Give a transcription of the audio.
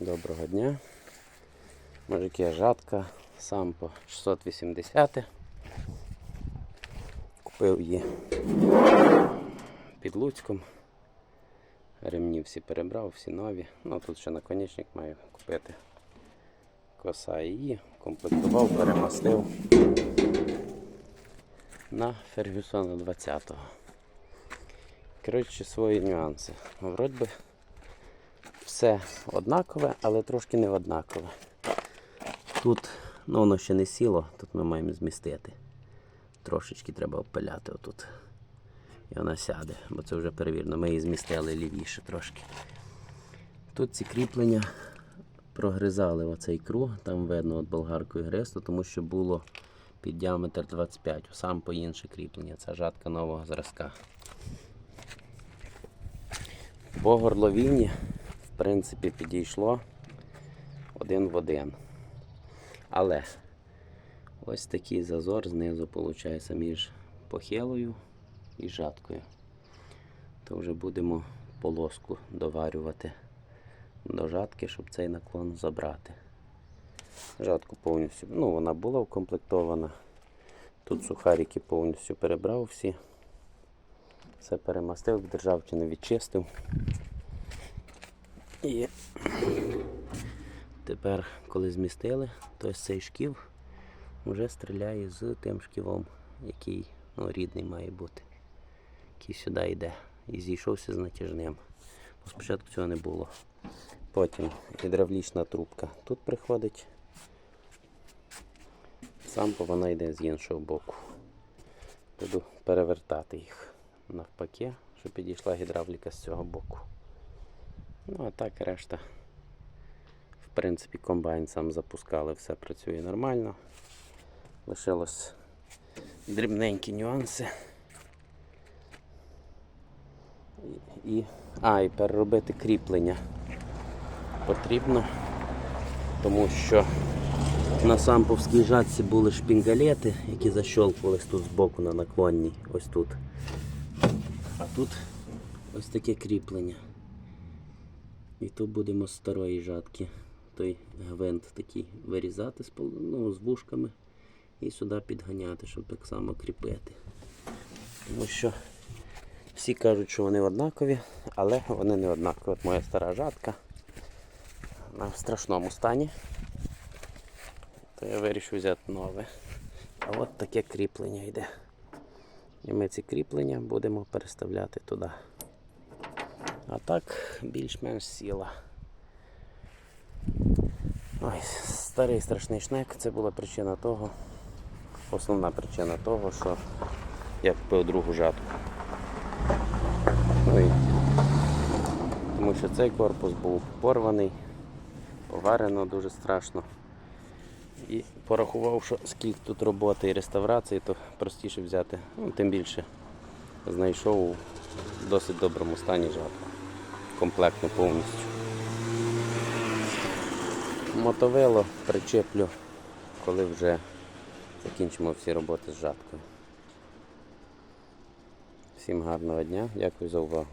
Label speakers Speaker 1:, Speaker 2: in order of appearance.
Speaker 1: Доброго дня. Мужики, жатка, сам по 680. Купив її під Луцьком. Ремні всі перебрав, всі нові. Ну тут ще наконечник маю купити. Коса її, комплектував, перемастив на Фергюсона 20-го. Коротше, свої нюанси. Вроді би все однакове, але трошки не однакове. Тут ну, воно ще не сіло, тут ми маємо змістити. Трошечки треба обпиляти отут. І вона сяде, бо це вже перевірено. Ми її змістили лівіше трошки. Тут ці кріплення прогризали оцей круг, там видно от болгаркою гристу, тому що було під діаметр 25, сам по інше кріплення. Це жатка нового зразка. По горловині, в принципі, підійшло один в один. Але ось такий зазор знизу виходить між похилою і жаткою. То вже будемо полоску доварювати до жатки, щоб цей наклон забрати. Жатку повністю, ну вона була укомплектована. Тут сухарики повністю перебрав всі. Все перемастив, державчину відчистив. І тепер, коли змістили, то цей шків вже стріляє з тим шківом, який ну, рідний має бути, який сюди йде. І зійшовся з натяжним. Спочатку цього не було. Потім гідравлічна трубка тут приходить. Сам вона йде з іншого боку. Буду перевертати їх навпаки, щоб підійшла гідравліка з цього боку. Ну а так решта. В принципі, комбайн сам запускали, все працює нормально. Лишилось дрібненькі нюанси. І, а, і переробити кріплення потрібно, тому що на самповській жатці були шпінгалети, які защолкувались тут збоку на наклонній, ось тут. А тут ось таке кріплення. І тут будемо з старої жатки той гвинт такий вирізати з, ну, з вушками і сюди підганяти, щоб так само кріпити. Тому що всі кажуть, що вони однакові, але вони не однакові. От моя стара жатка вона в страшному стані. То я вирішив взяти нове. А от таке кріплення йде. І ми ці кріплення будемо переставляти туди. А так більш-менш сіла. Ой, старий страшний шнек, це була причина того, основна причина того, що я купив другу жатку. Ну, і тому що цей корпус був порваний, поварено дуже страшно. І порахував, що скільки тут роботи і реставрації, то простіше взяти. Ну, тим більше знайшов у досить доброму стані жатку. Комплектно повністю. Мотовило причеплю, коли вже закінчимо всі роботи з жаткою. Всім гарного дня, дякую за увагу.